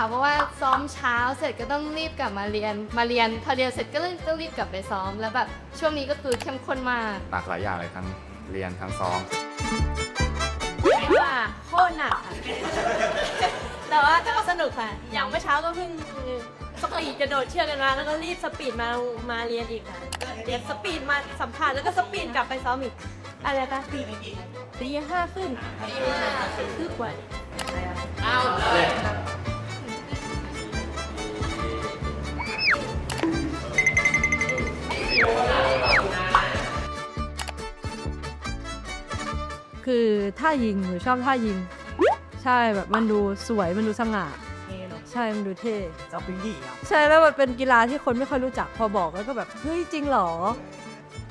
เสร็จก็ต้องรีบกลับมาเรียน มาเรียนพอเรียนเสร็จก็ต้องรีบกลับไปซ้อม แล้วแบบช่วงนี้ก็คือเข้มข้นมากหลากหลายอย่างเลยทั้งเรียนทั้งซ้อม ว่าโคตรหนักค่ะ แต่ว่าแต่ก็สนุกค่ะ อย่างเมื่อเช้าก็เพิ่งสปีดกระโดดเชือกกันมาแล้วก็รีบสปีดมามาเรียนอีกค่ะเรียนสปีดมาสัมภาษณ์แล้วก็สปีดกลับไปซ้อมอีก อะไรคะตีตีห้าขึ้นคือกว่า คือท่ายิงหนูชอบท่ายิง ใช่แบบมันดูสวยมันดูสง่าใช่มันดูเท่จะเป็นหญิงอะใช่แล้วมันเป็นกีฬาที่คนไม่ค่อยรู้จักพอบอกแล้วก็แบบเฮ้ยจริงเหรอ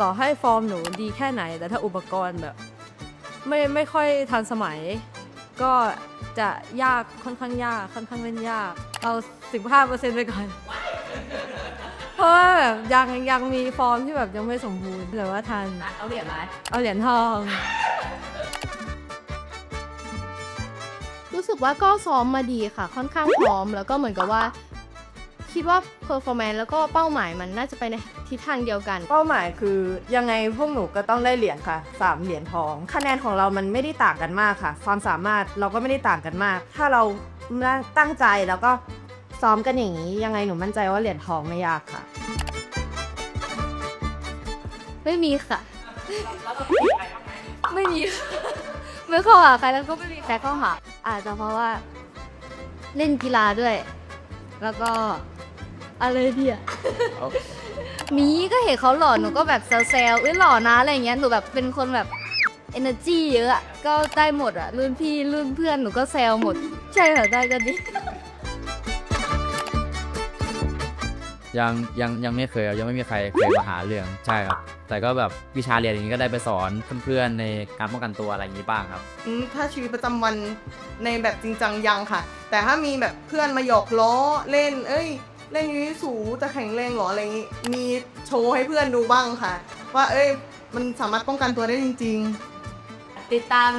ต่อให้ฟอร์มหนูดีแค่ไหน แต่ถ้าอุปกรณ์แบบ ไม่ไม่ค่อยทันสมัย ก็จะยากค่อนข้างยากค่อนข้างเล่นยาก เอา15%ไปก่อน เพราะว่าแบบยังยังมีฟอร์มที่แบบยังไม่สมบูรณ์แต่ว่าทันเอาเหรียญไหมเอาเหรียญทอง รู้สึกว่าก็ซ้อมมาดีค่ะ ค่อนข้างพร้อม แล้วก็เหมือนกับว่า คิดว่าเพอร์ฟอร์แมนซ์แล้วก็เป้าหมายมันน่าจะไปในทิศทางเดียวกัน เป้าหมายคือยังไงพวกหนูก็ต้องได้เหรียญค่ะ 3 เหรียญทอง คะแนนของเรามันไม่ได้ต่างกันมากค่ะ ความสามารถเราก็ไม่ได้ต่างกันมาก ถ้าเราตั้งใจแล้วก็ซ้อมกันอย่างนี้ ยังไงหนูมั่นใจว่าเหรียญทองไม่ยากค่ะ ไม่มีค่ะ ไม่มี ไม่เข้าหาใครแล้วก็ไม่มีใครเข้าหา อาจจะเพราะว่าเล่นกีฬาด้วย แล้วก็อะไรเดียมีก็เห็นเขาหล่อหนูก็แบบแซวๆเอ้ยหล่อนะอะไรอย่างเงี้ยหนูแบบเป็นคนแบบ energy เยอะอะก็ได้หมดอะรุ่นพี่รุ่นเพื่อนหนูก็แซวหมด ใช่ค่ะได้ก็ดี ยังยังยังไม่เคยครับยังไม่มีใครเคยมาหาเรื่องใช่ครับ แต่ก็แบบวิชาเรียนอย่างนี้ก็ได้ไปสอนเพื่อนๆในการป้องกันตัวอะไรอย่างนี้บ้างครับ อืมถ้าชีวิตประจำวันในแบบจริงจังยังค่ะ แต่ถ้ามีแบบเพื่อนมาหยอกล้อเล่น เอ้ย เล่นยูนิสูจะแข็งแรงเหรออะไรอย่างงี้ มีโชว์ให้เพื่อนดูบ้างค่ะ ว่าเอ้ย มันสามารถป้องกันตัวได้จริง ติดตาม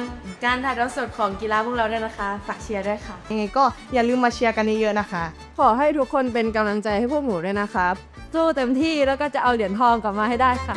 การถ่ายทอดสดของกีฬาพวกเราด้วยนะคะ ฝากเชียร์ด้วยค่ะๆยังไงก็อย่าลืมมาเชียร์กันเยอะๆนะคะ ขอให้ทุกคนเป็นกำลังใจให้พวกหนูด้วยนะครับสู้เต็มที่แล้วก็จะเอาเหรียญทองกลับมาให้ได้ค่ะ